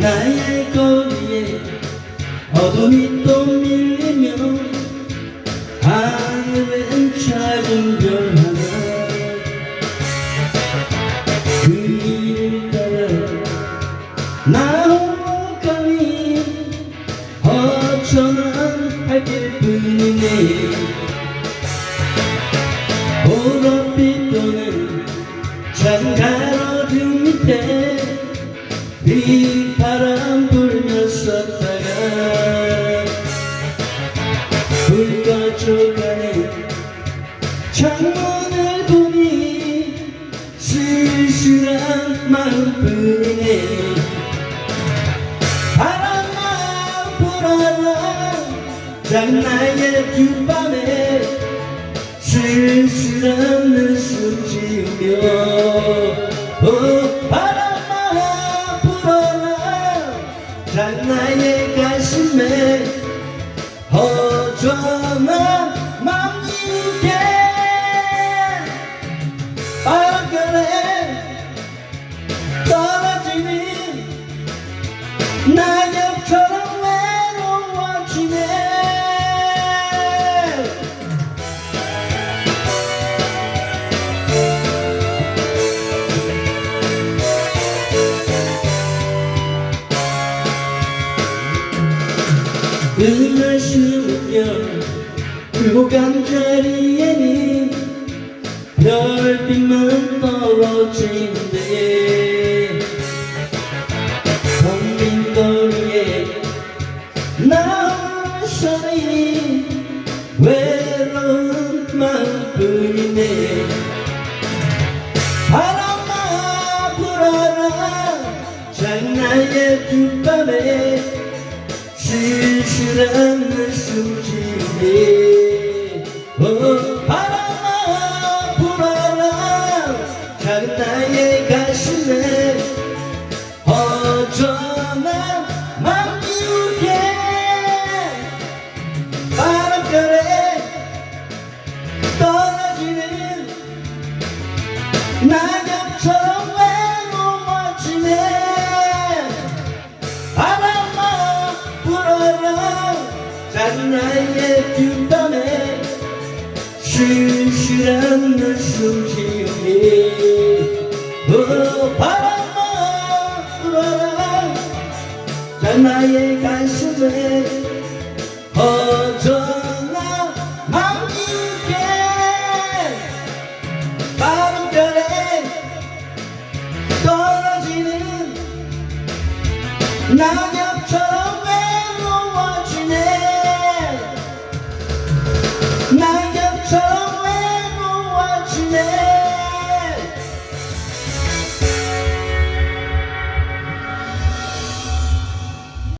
나의 거리에 어둠이 또 밀리면 하늘엔 작은 별 하나. 그 길을 따라 나오가니 허전한 발길 뿐이네. 보랏빛 도는 작은 가로등 밑에 휘 쓸쓸한 마음뿐이네. 바람아 불어라 작은 나의 뒷밤에 쓸쓸한 눈숨 지으며. 어, 바람아 불어라 작은 나의 가슴에 허전한 낙엽처럼 외로워지네 그날 숨으며 불고 간 자리에는 별빛만 떨어지는데 나서니 외로운 마음뿐이네. 바람아 불어라. 장나의 뒷밤에 쓸쓸한 눈숨 지네. 어, 바람아 불어라. 작은 나의 가슴에 낙엽처럼 외로워지네. 바람아 불어라. 나의 뒷밤에 쓸쓸한 눈숨 지우니 어, 바람아 불어라. 나의 가슴에 La